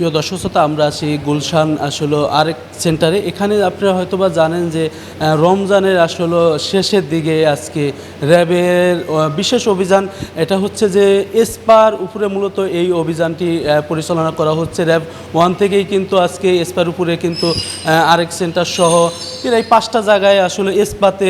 প্রিয় দর্শক শ্রোতা, আমরা আছি গুলশান আসলে আরেক সেন্টারে এখানে আপনারা হয়তোবা জানেন যে রমজানের আসলে শেষের দিকে আজকে র্যাবের বিশেষ অভিযান। এটা হচ্ছে যে, এসপার উপরে মূলত এই অভিযানটি পরিচালনা করা হচ্ছে। র্যাব ওয়ান থেকেই কিন্তু আজকে এসপার উপরে কিন্তু আরেক সেন্টার সহ প্রায় পাঁচটা জায়গায় আসলে এসপাতে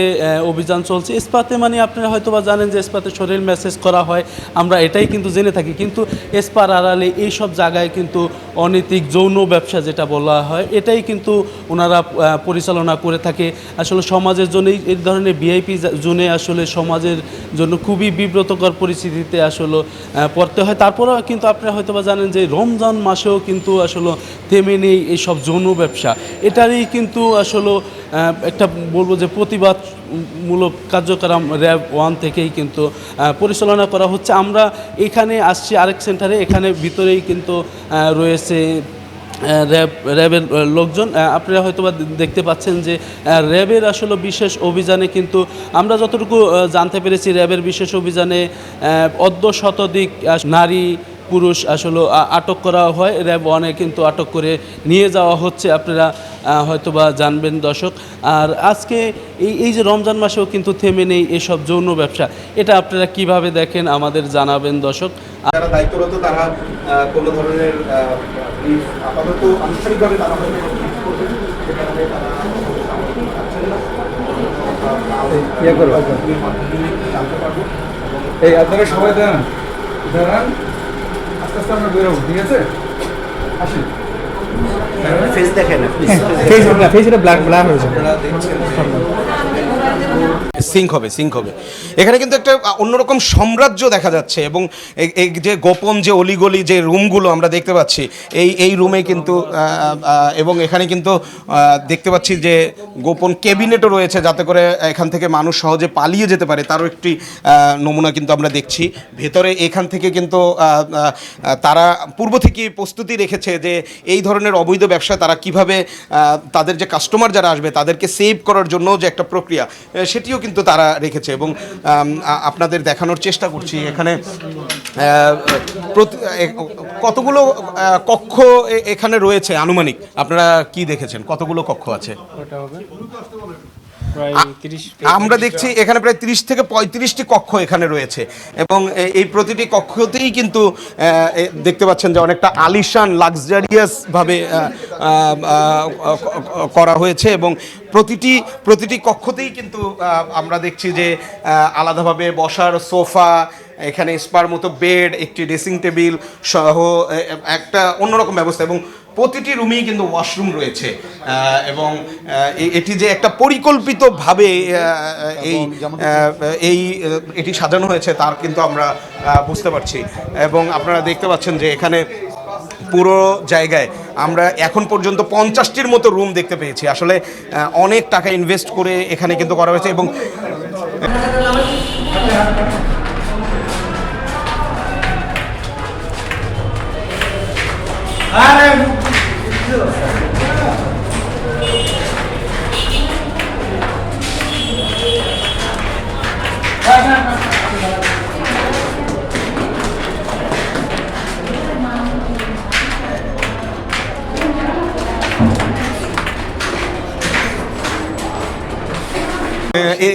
অভিযান চলছে। এসপাতে মানে আপনারা হয়তোবা জানেন যে, এসপাতে শরীর মেসেজ করা হয়। আমরা এটাই কিন্তু জেনে থাকি। কিন্তু এসপার আড়ালে এই সব জায়গায় কিন্তু অনৈতিক যৌন ব্যবসা যেটা বলা হয়, এটাই কিন্তু ওনারা পরিচালনা করে থাকে। আসলে সমাজের জন্য এই- এই ধরনের ভিআইপি জোনে আসলে সমাজের জন্য খুবই বিব্রতকর পরিস্থিতিতে আসলে পড়তে হয়। তারপরেও কিন্তু আপনারা হয়তোবা জানেন যে রমজান মাসেও কিন্তু আসলে থেমে নেই এইসব যৌন ব্যবসা। এটারই কিন্তু আসলে একটা বলব যে প্রতিবাদ মূলক কার্যক্রম র্যাব ওয়ান থেকেই কিন্তু পরিচালনা করা হচ্ছে। আমরা এখানে আসছি আরেক সেন্টারে, এখানে ভিতরেই কিন্তু রয়েছে র্যাব, র্যাবের লোকজন। আপনারা হয়তো বা দেখতে পাচ্ছেন যে র্যাবের আসলে বিশেষ অভিযানে কিন্তু আমরা যতটুকু জানতে পেরেছি, র্যাবের বিশেষ অভিযানে অর্ধ শতাধিক নারী পুরুষ আসলে আটক করা হয়। র্যাব ওয়ানে কিন্তু আটক করে নিয়ে যাওয়া হচ্ছে। আপনারা হয়তোবা জানবেন দর্শক। আর আজকে এই এই যে রমজান মাসেও কিন্তু থেমে নেই এসব যৌন ব্যবসা। এটা আপনারা কীভাবে দেখেন আমাদের জানাবেন দর্শক। যারা দায়িত্বরত তারা কোনো ধরনের আপাতত আনুষ্ঠানিকভাবে তারা করবে। ইয়ে এই আপনারা সবাই দাঁড়ান। দাঁড়ান। আস্তে আস্তে আমরা বেরোবো ঠিক আছে? আসি। ফেস দেখেন না ফেস ফেস এটা ব্ল্যাক ব্ল্যাক হয়েছে। সিঙ্ক হবে সিঙ্ক হবে। এখানে কিন্তু একটা অন্যরকম সাম্রাজ্য দেখা যাচ্ছে এবং যে গোপন যে অলিগলি যে রুমগুলো আমরা দেখতে পাচ্ছি, এই এই রুমে কিন্তু এবং এখানে কিন্তু দেখতে পাচ্ছি যে গোপন ক্যাবিনেটও রয়েছে যাতে করে এখান থেকে মানুষ সহজে পালিয়ে যেতে পারে। তারও একটি নমুনা কিন্তু আমরা দেখছি। ভেতরে এখান থেকে কিন্তু তারা পূর্ব থেকে প্রস্তুতি রেখেছে যে এই ধরনের অবৈধ ব্যবসা তারা কীভাবে তাদের যে কাস্টমার যারা আসবে তাদেরকে সেভ করার জন্য যে একটা প্রক্রিয়া সেটিও কিন্তু তারা রেখেছে এবং আপনাদের দেখানোর চেষ্টা করছি। এখানে কতগুলো কক্ষ এখানে রয়েছে আনুমানিক? আপনারা কি দেখেছেন? কতগুলো কক্ষ আছে? আমরা দেখছি এখানে প্রায় তিরিশ থেকে পঁয়ত্রিশটি কক্ষ এখানে রয়েছে এবং এই প্রতিটি কক্ষতেই কিন্তু দেখতে পাচ্ছেন যে অনেকটা আলিশান লাক্সারিয়াস ভাবে আহ, আহ, আহ, করা হয়েছে এবং প্রতিটি প্রতিটি কক্ষতেই কিন্তু আমরা দেখছি যে আলাদাভাবে বসার সোফা এখানে স্পার মতো বেড একটি ড্রেসিং টেবিল সহ একটা অন্যরকম ব্যবস্থা এবং প্রতিটি রুমেই কিন্তু ওয়াশরুম রয়েছে। এবং এটি যে একটা পরিকল্পিতভাবে এই এই এটি সাজানো হয়েছে তার কিন্তু আমরা বুঝতে পারছি। এবং আপনারা দেখতে পাচ্ছেন যে এখানে পুরো জায়গায়। আমরা এখন পর্যন্ত পঞ্চাশটির মতো রুম দেখতে পেয়েছি। আসলে অনেক টাকা ইনভেস্ট করে এখানে কিন্তু করা হয়েছে এবং এ-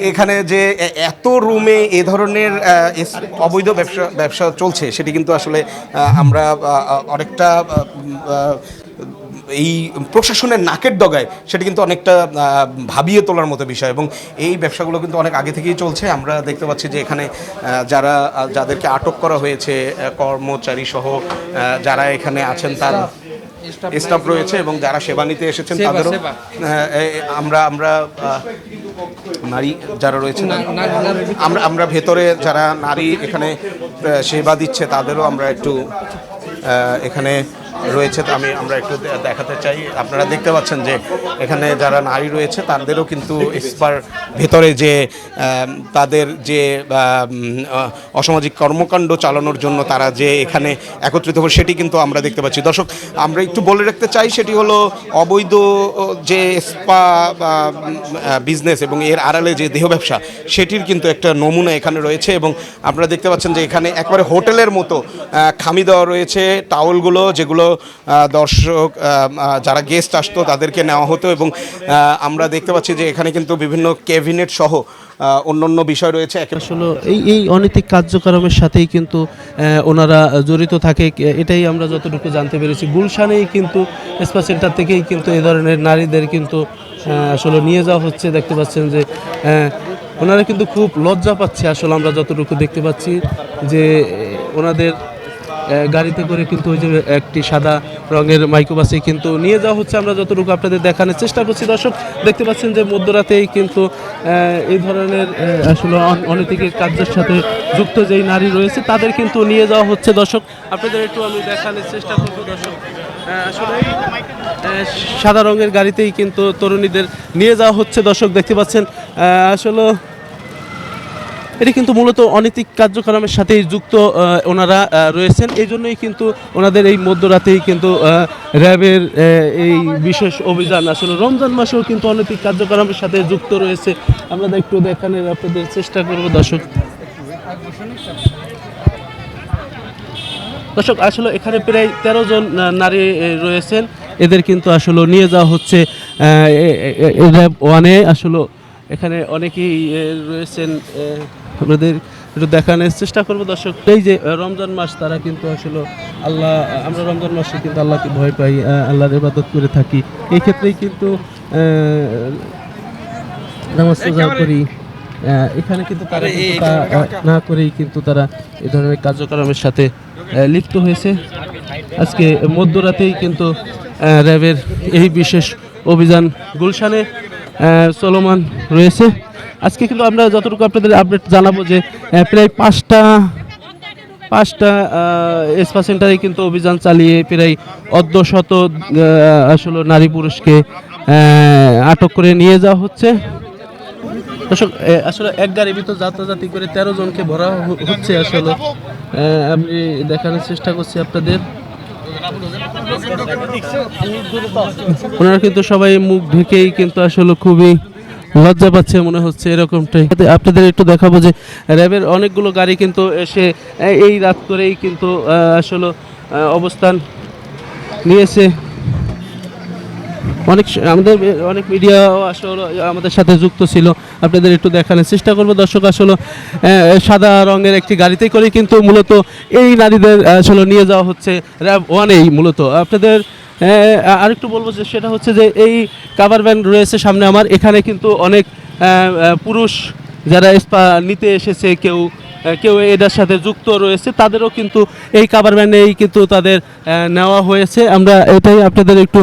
এখানে যে এত রুমে এ ধরনের অবৈধ ব্যবসা ব্যবসা চলছে, সেটি কিন্তু আসলে আমরা অনেকটা এই প্রশাসনের নাকের ডগায় সেটি কিন্তু অনেকটা ভাবিয়ে তোলার মতো বিষয় এবং এই ব্যবসাগুলো কিন্তু অনেক আগে থেকেই চলছে। আমরা দেখতে পাচ্ছি যে এখানে যারা যাদেরকে আটক করা হয়েছে কর্মচারী সহ যারা এখানে আছেন তার স্টাফ রয়েছে এবং যারা সেবা নিতে এসেছেন তাদেরও। হ্যাঁ, আমরা আমরা নারী যারা রয়েছেন আমরা আমরা ভেতরে যারা নারী এখানে সেবা দিচ্ছে তাদেরও আমরা একটু আহ, এখানে রয়েছে, তো আমি, আমরা একটু দেখাতে চাই। আপনারা দেখতে পাচ্ছেন যে এখানে যারা নারী রয়েছে, তাদেরও কিন্তু এক্সপার ভেতরে যে তাদের যে অসামাজিক কর্মকাণ্ড চালানোর জন্য তারা যে এখানে একত্রিত হবে সেটি কিন্তু আমরা দেখতে পাচ্ছি। দর্শক, আমরা একটু বলে রাখতে চাই, সেটি হলো অবৈধ যে স্পা বিজনেস এবং এর আড়ালে যে দেহ ব্যবসা, সেটির কিন্তু একটা নমুনা এখানে রয়েছে এবং আপনারা দেখতে পাচ্ছেন যে এখানে একবারে হোটেলের মতো খামি দেওয়া রয়েছে, টাওয়ালগুলো যেগুলো দর্শক যারা গেস্ট আসতো তাদেরকে নেওয়া হতো এবং আমরা দেখতে পাচ্ছি যে এখানে কিন্তু বিভিন্ন ক্যাবিনেট সহ অন্যান্য বিষয় রয়েছে। আসলে এই এই অনৈতিক কার্যক্রমের সাথেই কিন্তু ওনারা জড়িত থাকে। এটাই আমরা যতটুকু জানতে পেরেছি। গুলশানেই কিন্তু স্পা সেন্টার থেকেই কিন্তু এই ধরনের নারীদের কিন্তু আসলে নিয়ে যাওয়া হচ্ছে। দেখতে পাচ্ছেন যে ওনারা কিন্তু খুব লজ্জা পাচ্ছে। আসলে আমরা যতটুকু দেখতে পাচ্ছি যে ওনাদের গাড়িতে করে কিন্তু ওই যে একটি সাদা রঙের মাইক্রোবাসে কিন্তু নিয়ে যাওয়া হচ্ছে। আমরা যতটুকু আপনাদের দেখানোর চেষ্টা করছি, দর্শক, দেখতে পাচ্ছেন যে মধ্যরাতেই কিন্তু এই ধরনের আসলে অন- অনৈতিক কার্যের সাথে যুক্ত যেই নারী রয়েছে, তাদের কিন্তু নিয়ে যাওয়া হচ্ছে, দর্শক। আপনাদের একটু আমি দেখানোর চেষ্টা করব, দর্শক। আসলে সাদা রঙের গাড়িতেই কিন্তু তরুণীদের নিয়ে যাওয়া হচ্ছে, দর্শক, দেখতে পাচ্ছেন আসলে এটি কিন্তু মূলত অনৈতিক কার্যক্রমের সাথেই যুক্ত ওনারা রয়েছেন। এই জন্যই কিন্তু ওনাদের এই মধ্যরাতেই কিন্তু র্যাবের এই বিশেষ অভিযান আসলে রমজান মাসেও কিন্তু অনৈতিক কার্যক্রমের সাথে যুক্ত রয়েছে। আমরা একটু দেখানোর, আপনাদের চেষ্টা করব, দর্শক। দর্শক, আসলে এখানে প্রায় তেরো জন নারী রয়েছেন। এদের কিন্তু আসলে নিয়ে যাওয়া হচ্ছে র্যাব ওয়ানে। আসলে এখানে অনেকেই রয়েছেন আপনাদের একটু দেখানোর চেষ্টা করব দর্শক। এই যে রমজান মাস তারা কিন্তু আসলে আল্লাহ আমরা রমজান মাসে কিন্তু আল্লাহকে ভয় পাই আল্লাহর ইবাদত করে থাকি। এই ক্ষেত্রেই কিন্তু নামাজ করি এখানে কিন্তু তারা না করেই কিন্তু তারা এই ধরনের কার্যক্রমের সাথে লিপ্ত হয়েছে। আজকে মধ্যরাতেই কিন্তু র্যাবের এই বিশেষ অভিযান গুলশানে চলমান রয়েছে। আজকে কিন্তু আমরা যতটুকু আপনাদের আপডেট জানাব যে প্রায় পাঁচটা পাঁচটা স্পা সেন্টারে কিন্তু অভিযান চালিয়ে প্রায় অর্ধশত আসলে নারী পুরুষকে আটক করে নিয়ে যাওয়া হচ্ছে। আসলে এক গাড়ির ভিতর যাত্রাযাত্রী করে তেরো জনকে ভরা হচ্ছে আসলে। আমি দেখানোর চেষ্টা করছি আপনাদের। ওনারা কিন্তু সবাই মুখ ঢেকেই কিন্তু আসলে খুবই লজ্জা পাচ্ছে, মনে হচ্ছে এরকমটাই। আপনাদের একটু দেখাবো যে র্যাবের অনেকগুলো গাড়ি কিন্তু এসে এই রাত করেই কিন্তু আসলে অবস্থান নিয়েছে। অনেক আমাদের অনেক মিডিয়াও আসলে আমাদের সাথে যুক্ত ছিল। আপনাদের একটু দেখানোর চেষ্টা করব। দর্শক, আসলে সাদা রঙের একটি গাড়িতে করে কিন্তু মূলত এই নারীদের, আসলে, নিয়ে যাওয়া হচ্ছে র্যাব ওয়ানেই মূলত। আপনাদের আরেকটু বলব যে সেটা হচ্ছে যে এই কাভার ভ্যান রয়েছে সামনে আমার। এখানে কিন্তু অনেক পুরুষ যারা নিতে এসেছে, কেউ কেউ এটার সাথে যুক্ত রয়েছে, তাদেরও কিন্তু এই কাভার ভ্যানেই কিন্তু তাদের নেওয়া হয়েছে। আমরা এটাই আপনাদের একটু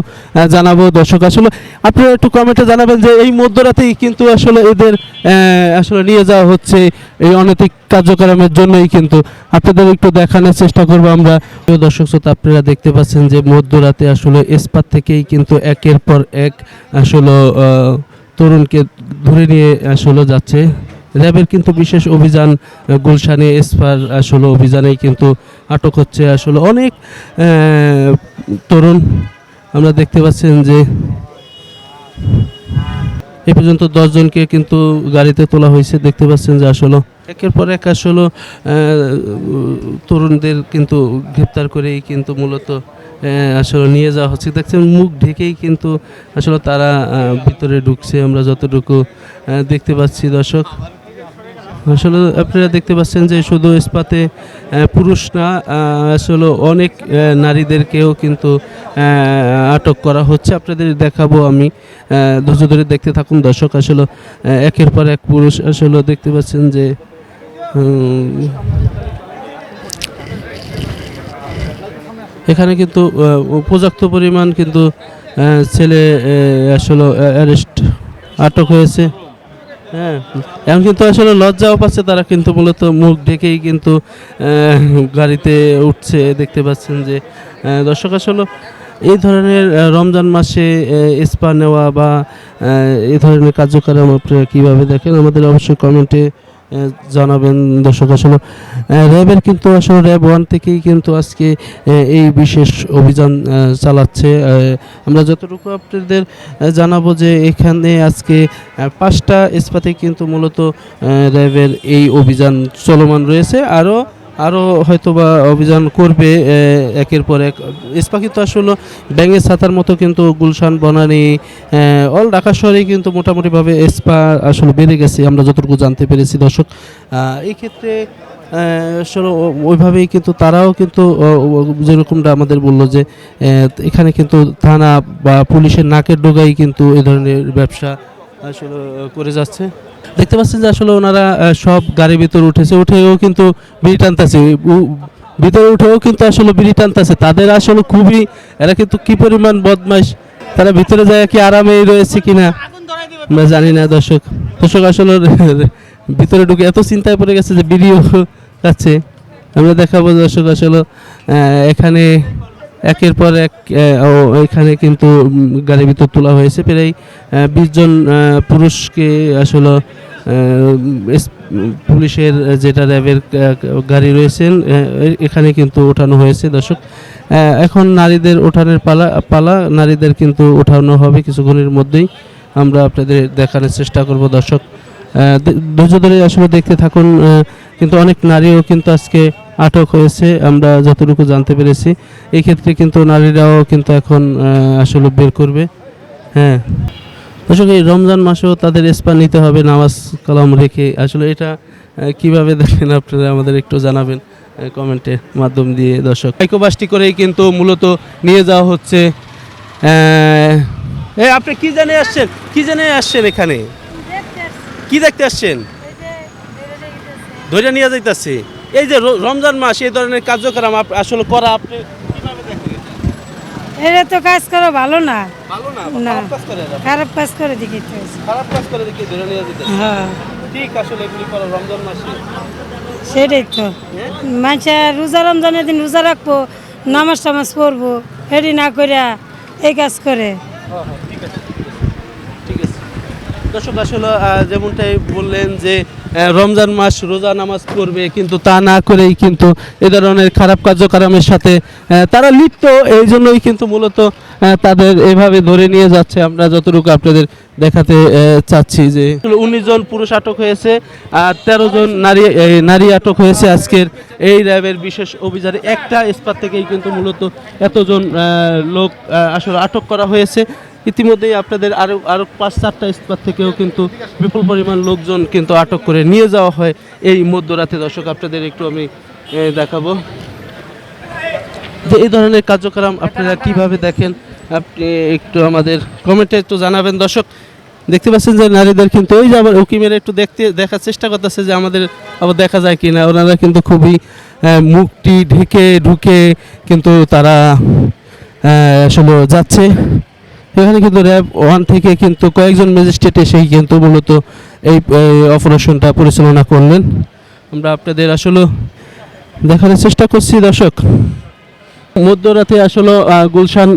জানাব দর্শক। আসলে আপনারা একটু কমেন্টে জানাবেন যে এই মধ্যরাতেই কিন্তু আসলে এদের আসলে নিয়ে যাওয়া হচ্ছে এই অনৈতিক কার্যক্রমের জন্যই কিন্তু। আপনাদের একটু দেখানোর চেষ্টা করব আমরা। দর্শক শ্রোতা, আপনারা দেখতে পাচ্ছেন যে মধ্যরাতে আসলে এসপাত থেকেই কিন্তু একের পর এক আসলে তরুণকে ধরে নিয়ে আসলে যাচ্ছে। র্যাবের কিন্তু বিশেষ অভিযান গুলশানে এসপার আসলে অভিযানেই কিন্তু আটক হচ্ছে আসলে অনেক তরুণ। আমরা দেখতে পাচ্ছেন যে এ পর্যন্ত দশজনকে কিন্তু গাড়িতে তোলা হয়েছে। দেখতে পাচ্ছেন যে আসলে একের পর এক আসলে তরুণদের কিন্তু গ্রেপ্তার করেই কিন্তু মূলত আসলে নিয়ে যাওয়া হচ্ছে। দেখছেন মুখ ঢেকেই কিন্তু আসলে তারা ভিতরে ঢুকছে। আমরা যতটুকু দেখতে পাচ্ছি দর্শক। আসলে আপনারা দেখতে পাচ্ছেন যে শুধু ইস্পাতে পুরুষ না আসলে অনেক নারীদেরকেও কিন্তু আটক করা হচ্ছে। আপনাদের দেখাবো আমি ধৈর্য ধরে দেখতে থাকুন। দর্শক, আসলে একের পর এক পুরুষ আসলে দেখতে পাচ্ছেন যে এখানে কিন্তু পর্যাপ্ত পরিমাণ কিন্তু ছেলে আসলে অ্যারেস্ট আটক হয়েছে। হ্যাঁ। এখন কিন্তু আসলে লজ্জাও পাচ্ছে তারা কিন্তু মূলত মুখ ঢেকেই কিন্তু গাড়িতে উঠছে। দেখতে পাচ্ছেন যে দর্শক, আসলে এই ধরনের রমজান মাসে স্পা নেওয়া বা এই ধরনের কার্যক্রম আপনারা কীভাবে দেখেন? আমাদের অবশ্যই কমেন্টে জানাবেন দর্শক, আসলে র্যাবের কিন্তু আসলে র্যাব ওয়ান থেকেই কিন্তু আজকে এই বিশেষ অভিযান চালাচ্ছে। আমরা যতটুকু আপনাদের জানাব যে এখানে আজকে পাঁচটা ইস্পাতে কিন্তু মূলত র্যাবের এই অভিযান চলমান রয়েছে। আরও আরও হয়তোবা অভিযান করবে একের পর এক। ইস্পাকি তো আসলে ব্যাঙের ছাতার মতো কিন্তু গুলশান, বনানি অল ঢাকা শহরেই কিন্তু মোটামুটিভাবে এসপা আসলে বেড়ে গেছে, আমরা যতটুকু জানতে পেরেছি দর্শক। এই ক্ষেত্রে আসলে ওইভাবেই কিন্তু তারাও কিন্তু যেরকমটা আমাদের বলল যে এখানে কিন্তু থানা বা পুলিশের নাকের ডোগাই কিন্তু এই ধরনের ব্যবসা আসলে করে যাচ্ছে। দেখতে পাচ্ছেন যে আসলে ওনারা সব গাড়ির ভিতর উঠেছে, উঠেও কিন্তু বিড়ি টানতেছে। ভিতরে উঠেও কিন্তু আসলে বিড়ি টানতেছে। তাদের আসলে খুবই, এরা কিন্তু কি পরিমাণ বদমাইশ। তারা ভিতরে যায় কি আরামে রয়েছে কিনা, আমরা জানি না দর্শক। দর্শক আসলে ভিতরে ঢুকে এত চিন্তায় পড়ে গেছে যে বিড়িও যাচ্ছে আমরা দেখাবো দর্শক আসলে এখানে একের পর এক এখানে কিন্তু গাড়ির ভিতর তোলা হয়েছে। প্রায় বিশ জন পুরুষকে আসলে পুলিশের যেটা র্যাবের গাড়ি রয়েছেন এখানে কিন্তু ওঠানো হয়েছে দর্শক। এখন নারীদের ওঠানোর পালা পালা, নারীদের কিন্তু ওঠানো হবে কিছুক্ষণের মধ্যেই। আমরা আপনাদের দেখানোর চেষ্টা করব দর্শক। ধৈর্য ধরে আসলে দেখতে থাকুন কিন্তু অনেক নারীও কিন্তু আজকে আটক হয়েছে আমরা যতটুকু জানতে পেরেছি। এই ক্ষেত্রে কিন্তু নারীরাও কিন্তু এখন আসলে বের করবে। হ্যাঁ। দর্শক এই রমজান মাসেও তাদের স্পা নিতে হবে নামাজ কালাম রেখে। আসলে এটা কীভাবে দেখেন আপনারা আমাদের একটু জানাবেন কমেন্টের মাধ্যম দিয়ে দর্শক। আইকোবাসটি করেই কিন্তু মূলত নিয়ে যাওয়া হচ্ছে এ আপনি কি জানে আসছেন? কি জানে আসছেন এখানে? কি দেখতে আসছেন? ধৈর্য নিয়ে যাইতেছে। এই যে রমজান মাস এই ধরনের কার্যক্রম আসলে করা আপনি এটা? তো কাজ করা ভালো না। ভালো না। খারাপ কাজ করে দেখি খারাপ কাজ করে দেখি ধরে নিয়ে যেতে হ্যাঁ। ঠিক আসলে এগুলি করা রমজান মাসে? সেটাই তো। মানুষে রোজা রমজানের দিন রোজা রাখব নামাজ টামাজ পড়ব হেডি না করিয়া এই কাজ করে। হ্যাঁ, হ্যাঁ, ঠিক আছে। ঠিক আছে। দর্শক আসলে যেমনটাই বললেন যে রমজান মাস রোজা নামাজ পড়বে, কিন্তু তা না করেই কিন্তু এ ধরনের খারাপ কার্যক্রমের সাথে তারা লিপ্ত। এই জন্যই কিন্তু মূলত তাদের এভাবে ধরে নিয়ে যাচ্ছে। আমরা যতটুকু আপনাদের দেখাতে চাচ্ছি যে উনিশ জন পুরুষ আটক হয়েছে আর তেরো জন নারী নারী আটক হয়েছে আজকের এই র্যাবের বিশেষ অভিযানে। একটা ইস্পাত থেকেই কিন্তু মূলত এতজন লোক আসলে আটক করা হয়েছে। ইতিমধ্যেই আপনাদের আরও আরও পাঁচ, চারটা ইস্পাত থেকেও কিন্তু বিপুল পরিমাণ লোকজন কিন্তু আটক করে নিয়ে যাওয়া হয় এই মধ্যরাতে। দর্শক, আপনাদের একটু আমি দেখাবো। যে এই ধরনের কার্যক্রম আপনারা কীভাবে দেখেন, আপনি একটু আমাদের কমেন্টে একটু জানাবেন। দর্শক, দেখতে পাচ্ছেন যে নারীদের কিন্তু ওই যে আবার উকিমের একটু দেখতে, দেখার চেষ্টা করতেছে যে আমাদের আবার দেখা যায় কি না ওনারা কিন্তু খুবই মুখটি ঢেকে ঢুকে কিন্তু তারা আসলে যাচ্ছে। এখানে কিন্তু র্যাব ওয়ান থেকে কিন্তু কয়েকজন ম্যাজিস্ট্রেট এসেই কিন্তু মূলত এই অপারেশনটা পরিচালনা করলেন। আমরা আপনাদের আসলে দেখানোর চেষ্টা করছি, দর্শক। মধ্যরাতে আসলে গুলশান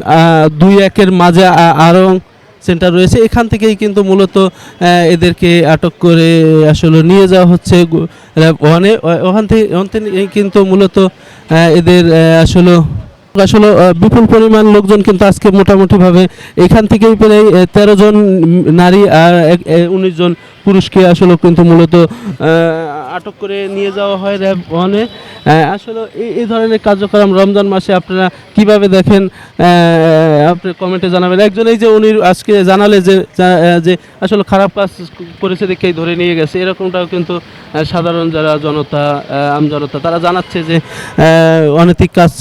দুই একের মাঝে আরং সেন্টার রয়েছে। এখান থেকেই কিন্তু মূলত এদেরকে আটক করে আসলে নিয়ে যাওয়া হচ্ছে ওখান ওখান থেকে কিন্তু মূলত এদের আসলে আসলে বিপুল পরিমাণ লোকজন কিন্তু আজকে মোটামুটিভাবে এখান থেকেই প্রায় তেরো জন নারী আর উনিশ জন পুরুষকে আসলে কিন্তু মূলত আটক করে নিয়ে যাওয়া হয় র্যাব ওয়ানে। আসলে এই ধরনের কার্যক্রম রমজান মাসে আপনারা কীভাবে দেখেন আপনি কমেন্টে জানাবেন। একজন এই যে উনি আজকে জানালে যে যে আসলে খারাপ কাজ করেছে দেখেই ধরে নিয়ে গেছে। এরকমটাও কিন্তু সাধারণ যারা জনতা আহ, আমজনতা তারা জানাচ্ছে যে অনৈতিক কাজ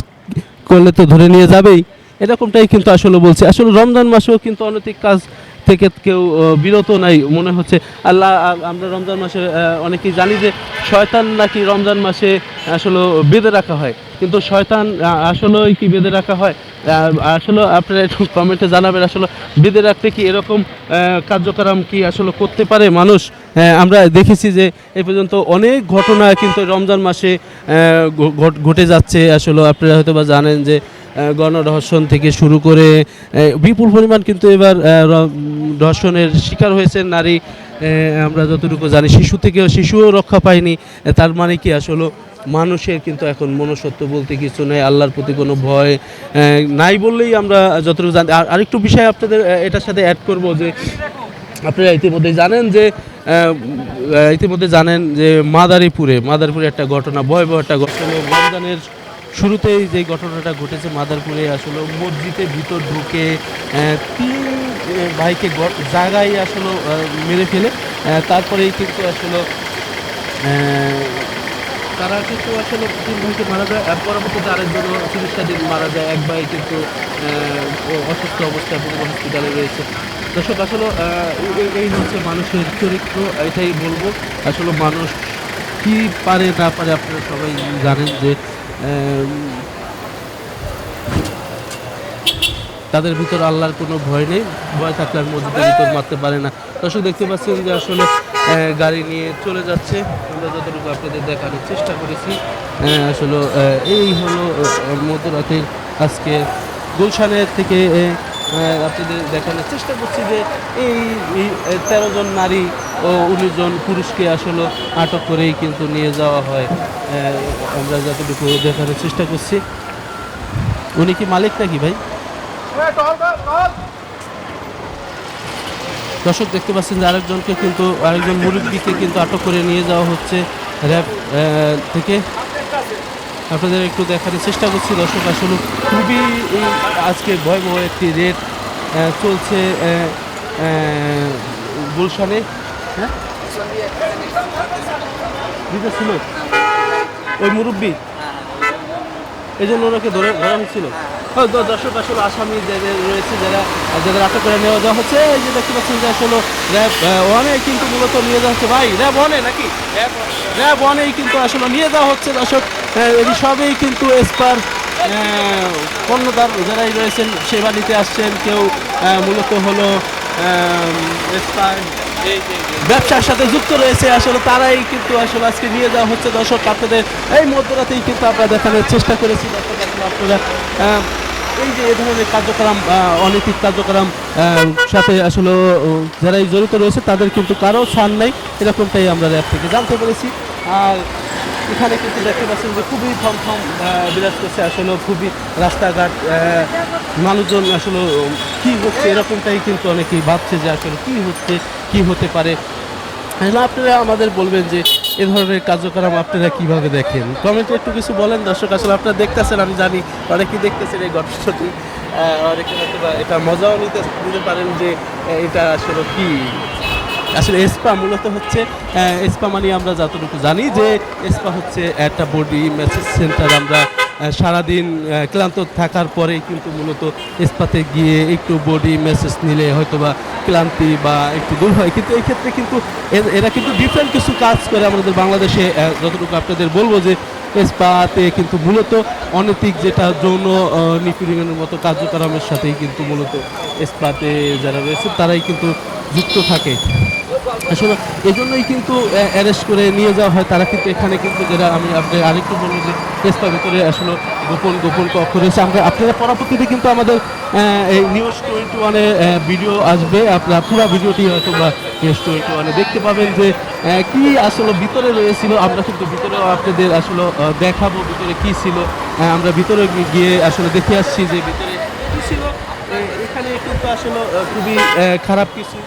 করলে তো ধরে নিয়ে যাবেই। এরকমটাই কিন্তু আসলে বলছে। আসলে রমজান মাসেও কিন্তু অনৈতিক কাজ থেকে কেউ বিরত নাই মনে হচ্ছে। আল্লাহ আমরা রমজান মাসে অনেকেই জানি যে শয়তান নাকি রমজান মাসে আসলে বেঁধে রাখা হয়। কিন্তু শয়তান আসলে কি বেঁধে রাখা হয়? আসলে আপনারা একটু কমেন্টে জানাবেন, আসলে বেঁধে রাখতে কি এরকম কার্যক্রম কি আসলে করতে পারে মানুষ? আমরা দেখেছি যে এ পর্যন্ত অনেক ঘটনা কিন্তু রমজান মাসে ঘট- যাচ্ছে। আসলে আপনারা হয়তো বা জানেন যে গণধর্ষণ থেকে শুরু করে বিপুল পরিমাণ কিন্তু এবার ধর্ষণের শিকার হয়েছে নারী। আমরা যতটুকু জানি, শিশু থেকেও শিশুও রক্ষা পায়নি। তার মানে কি, আসলে মানুষের কিন্তু এখন মনুষ্যত্ব বলতে কিছু নেই, আল্লাহর প্রতি কোনো ভয় নাই বললেই আমরা যতটুকু জানি। আর আরেকটু বিষয় আপনাদের এটার সাথে অ্যাড করব যে আপনারা ইতিমধ্যে জানেন যে ইতিমধ্যে জানেন যে মাদারীপুরে মাদারীপুরে একটা ঘটনা, ভয়াবহ একটা ঘটনা। রমজানের শুরুতেই যে ঘটনাটা ঘটেছে, মাদারপুরে আসলে মসজিদের ভিতর ঢুকে তিন ভাইকে জায়গায় আসলে মেরে ফেলে। তারপরেই কিন্তু আসলে তারা কিন্তু আসলে তিন ভাইকে মারা যায় আর পরবর্তীতে আরেকজন চিকিৎসাধীন মারা যায়। এক ভাই কিন্তু অসুস্থ অবস্থায় হসপিটালে রয়েছে। দর্শক আসলে এই- হচ্ছে মানুষের চরিত্র এটাই বলব। আসলে মানুষ কি পারে না পারে আপনারা সবাই জানেন যে তাদের ভিতর আল্লাহর কোনো ভয় নেই। ভয় থাকলে আর মসজিদের ভিতর মারতে পারে না। দর্শক দেখতে পাচ্ছেন যে আসলে গাড়ি নিয়ে চলে যাচ্ছে। আমরা যতটুকু আপনাদের দেখানোর চেষ্টা করেছি আসলে এই হলো মধ্যরাতের আজকে গুলশানের থেকে আপনাদের দেখানোর চেষ্টা করছি যে এই তেরো জন নারী ও উনিশ জন পুরুষকে আসলে আটক করেই কিন্তু নিয়ে যাওয়া হয়। আমরা যতটুকু দেখানোর চেষ্টা করছি। উনি কি মালিক নাকি ভাই? দর্শক, দেখতে পাচ্ছেন যে আরেকজনকে কিন্তু, আরেকজন মুরব্বীকে কিন্তু আটক করে নিয়ে যাওয়া হচ্ছে র্যাব থেকে। আপনাদের একটু দেখানোর চেষ্টা করছি। দর্শক আসলে খুবই আজকে ভয়াবহ একটি রেট চলছে গুলশানে। হ্যাঁ? ওই মুরব্বী? এই জন্য ওনাকে ধরে, ধরা দ- দর্শক, আসলে আসামি যাদের রয়েছে, যারা, যাদের আটক করে নেওয়া দেওয়া হচ্ছে, এই যে দেখতে পাচ্ছেন যে আসলে র্যাব ওয়ানে কিন্তু মূলত নিয়ে যাওয়া হচ্ছে ভাই, র্যাব ওয়ানে নাকি? র্যাব ওয়ানেই কিন্তু আসলে নিয়ে যাওয়া হচ্ছে, দর্শক। এটি সবই কিন্তু এসপার পণ্যদার যারাই রয়েছেন, সেবা নিতে আসছেন, কেউ মূলত হলো এসপার ব্যবসার সাথে যুক্ত রয়েছে, আসলে তারাই কিন্তু আসলে আজকে নিয়ে যাওয়া হচ্ছে। দর্শক, আপনাদের এই মধ্যরাতেই কিন্তু আমরা দেখানোর চেষ্টা করেছি। আপনারা এই যে এই ধরনের কার্যক্রম অনৈতিক কার্যক্রম সাথে আসলে যারাই জড়িত রয়েছে, তাদের কিন্তু কারও ছাড় নেই। এরকমটাই আমরা র্যাব থেকে জানতে পেরেছি। আর এখানে কিন্তু দেখতে পাচ্ছেন যে খুবই থমথম বিরাজ করছে। আসলে খুবই রাস্তাঘাট মানুষজন আসলে কি হচ্ছে এরকমটাই কিন্তু অনেকেই ভাবছে যে আসলে কি হচ্ছে কি হতে পারে। আপনারা আমাদের বলবেন যে এ ধরনের কার্যক্রম আপনারা কীভাবে দেখেন? কমেন্টে একটু কিছু বলেন দর্শক আসলে আপনারা দেখতেছেন আমি জানি অনেকেই দেখতেছেন এই আহ, অনেকে হয়তো এটা মজাও নিতে নিতে পারেন যে এটা আসলে কি? আসলে এসপা মূলত হচ্ছে এসপা মানে আমরা যতটুকু জানি যে এসপা হচ্ছে একটা বডি মেসেজ সেন্টার। আমরা সারাদিন ক্লান্ত থাকার পরেই কিন্তু মূলত এসপাতে গিয়ে একটু বডি মেসেজ নিলে হয়তোবা ক্লান্তি বা একটু দূর হয়। কিন্তু এই ক্ষেত্রে কিন্তু এর- কিন্তু ডিফারেন্ট কিছু কাজ করে আমাদের বাংলাদেশে। যতটুকু আপনাদের বলব যে এসপাতে কিন্তু মূলত অনৈতিক যেটা যৌন নিপীড়নের মতো কার্যক্রমের সাথেই কিন্তু মূলত এসপাতে যারা রয়েছে, তারাই কিন্তু যুক্ত থাকে। আসলে এই জন্যই কিন্তু অ্যারেস্ট করে নিয়ে যাওয়া হয়। তারা কিন্তু এখানে কিন্তু যারা আমি আপনি আরেকটু বলব যে পেস্তার ভিতরে আসলে গোপন গোপন কক্ষ রয়েছে। আমরা আপনারা পরবর্তীতে কিন্তু আমাদের এই নিউজ টোয়েন্টি ওয়ানে ভিডিও আসবে। আপনারা পুরো ভিডিওটি হয়তো বা নিউজ টোয়েন্টি ওয়ানে দেখতে পাবেন যে কি আসলে ভিতরে রয়েছিল। আমরা কিন্তু ভিতরে আপনাদের আসলে দেখাবো ভিতরে কি ছিল। আমরা ভিতরে গিয়ে আসলে দেখে আসছি যে ভিতরে কি ছিল। এখানে কিন্তু আসলে খুবই খারাপ কিছু